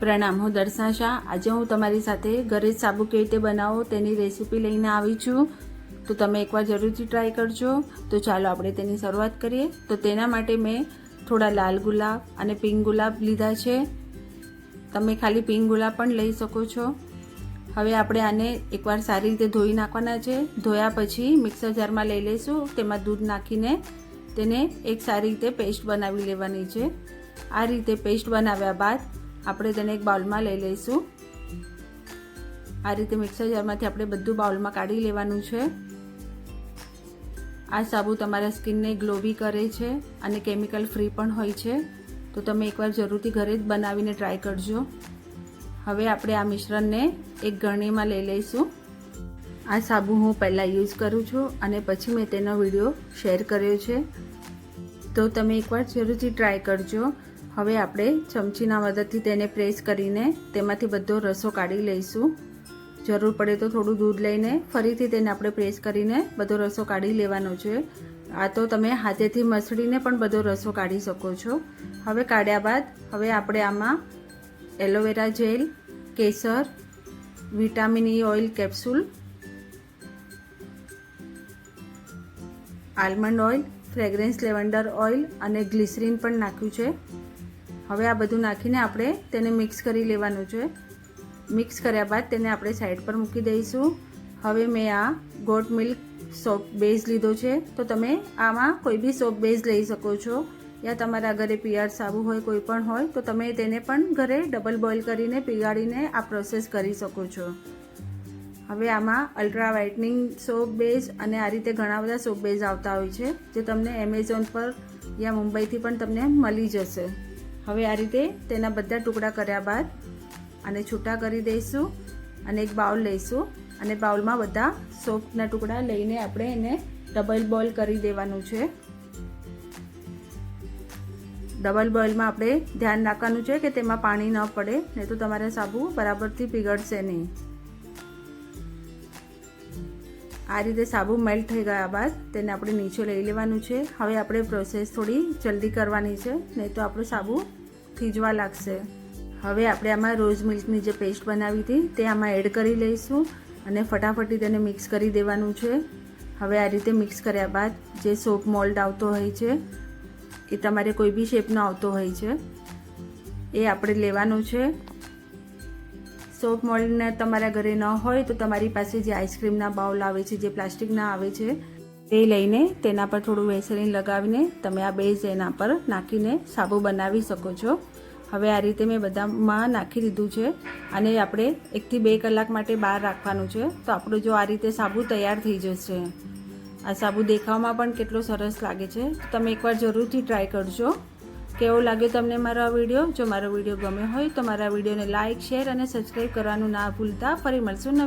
પ્રણામ. હું દર્શના શાહ. આજે હું તમારી સાથે ઘરે સાબુ કેવી રીતે બનાવો તેની રેસીપી લઈને આવી છું. તો તમે એકવાર જરૂરથી ટ્રાય કરજો. તો ચાલો આપણે તેની શરૂઆત કરીએ. તો તેના માટે મેં થોડા લાલ ગુલાબ અને પિંક ગુલાબ લીધા છે. તમે ખાલી પિંક ગુલાબ પણ લઈ શકો છો. હવે આપણે આને એકવાર સારી રીતે ધોઈ નાખવાના છે. ધોયા પછી મિક્સર જારમાં લઈ લઈશું. તેમાં દૂધ નાખીને તેને એક સારી રીતે પેસ્ટ બનાવી લેવાની છે. આ રીતે પેસ્ટ બનાવ્યા બાદ આપણે તેને એક બાઉલમાં લઈ લઈશું. આ રીતે મિક્સર જારમાંથી આપણે બધું બાઉલમાં કાઢી લેવાનું છે. આ સાબુ તમારા સ્કિનને ગ્લોવી કરે છે અને કેમિકલ ફ્રી પણ હોય છે. તો તમે એકવાર જરૂરથી ઘરે જ બનાવીને ટ્રાય કરજો. હવે આપણે આ મિશ્રણને એક ગરણીમાં લઈ લઈશું. આ સાબુ હું પહેલાં યુઝ કરું છું અને પછી મેં તેનો વીડિયો શેર કર્યો છે. તો તમે એકવાર જરૂરથી ટ્રાય કરજો. હવે આપણે ચમચીના મદદથી તેને પ્રેસ કરીને તેમાંથી બધો રસો કાઢી લઈશું. જરૂર પડે તો થોડું દૂધ લઈને ફરીથી તેને આપણે પ્રેસ કરીને બધો રસો કાઢી લેવાનો છે. આ તો તમે હાથેથી મસળીને પણ બધો રસો કાઢી શકો છો. હવે કાઢ્યા બાદ હવે આપણે આમાં એલોવેરા જેલ, કેસર, vitamin E oil capsule, almond oil, fragrance lavender oil અને ગ્લિસરીન પણ નાખ્યું છે. હવે આ બધું નાખીને આપણે તેને મિક્સ કરી લેવાનું છે. મિક્સ કર્યા બાદ તેને આપણે સાઈડ પર મૂકી દઈશું. હવે મેં આ ગોટ મિલ્ક સોપ બેઝ લીધો છે. તો તમે આમાં કોઈ બી સોપ બેઝ લઈ શકો છો. યા તમારા ઘરે પિયાર સાબુ હોય, કોઈ પણ હોય, તો તમે તેને પણ ઘરે ડબલ બોઇલ કરીને પીગાડીને આ પ્રોસેસ કરી શકો છો. હવે આમાં અલ્ટ્રા વ્હાઇટનિંગ સોપ બેઝ અને આ રીતે ઘણા બધા સોપ બેઝ આવતા હોય છે, જે તમને એમેઝોન પર યા મુંબઈથી પણ તમને મળી જશે. હવે આ રીતે તેના બધા ટુકડા કર્યા બાદ અને છૂટા કરી દઈશું અને એક બાઉલ લઈશું અને બાઉલમાં બધા સોફ્ટના ટુકડા લઈને આપણે એને ડબલ બોઇલ કરી દેવાનું છે. ડબલ બોઇલમાં આપણે ધ્યાન રાખવાનું છે કે તેમાં પાણી ન પડે, નહીં તો તમારે સાબુ બરાબરથી પીગળશે નહીં. આ રીતે સાબુ મેલ્ટ થઈ ગયા બાદ તેને આપણે નીચે લઈ લેવાનું છે. હવે આપણે પ્રોસેસ થોડી જલ્દી કરવાની છે, નહીં તો આપણું સાબુ થીજવા લાગશે. હવે આપણે આમાં રોઝ મિલ્કની જે પેસ્ટ બનાવી હતી, તે આમાં એડ કરી લઈશું અને ફટાફટી તેને મિક્સ કરી દેવાનું છે. હવે આ રીતે મિક્સ કર્યા બાદ જે સોપ મોલ્ડ આવતો હોય છે, એ તમારે કોઈ બી શેપનો આવતો હોય છે, એ આપણે લેવાનું છે. સોપ મોલ્ડને તમારા ઘરે ન હોય તો તમારી પાસે જે આઈસ્ક્રીમના બાઉલ આવે છે, જે પ્લાસ્ટિકના આવે છે તે લઈને તેના પર થોડું વેસલીન લગાવીને તમે આ બેઝ એના પર નાખીને સાબુ બનાવી શકો છો. હવે આ રીતે મેં બધામાં નાખી દીધું છે અને આપણે એકથી બે કલાક માટે બહાર રાખવાનું છે. તો આપણું જો આ રીતે સાબુ તૈયાર થઈ જશે. આ સાબુ દેખાવમાં પણ કેટલો સરસ લાગે છે. તમે એકવાર જરૂરથી ટ્રાય કરજો. કેવો લાગ્યો તમને મારો આ વીડિયો? જો મારો વીડિયો ગમે હોય તો મારા વિડીયોને લાઇક શેર અને સબસ્ક્રાઈબ કરવાનું ના ભૂલતા. ફરી મળશું નવી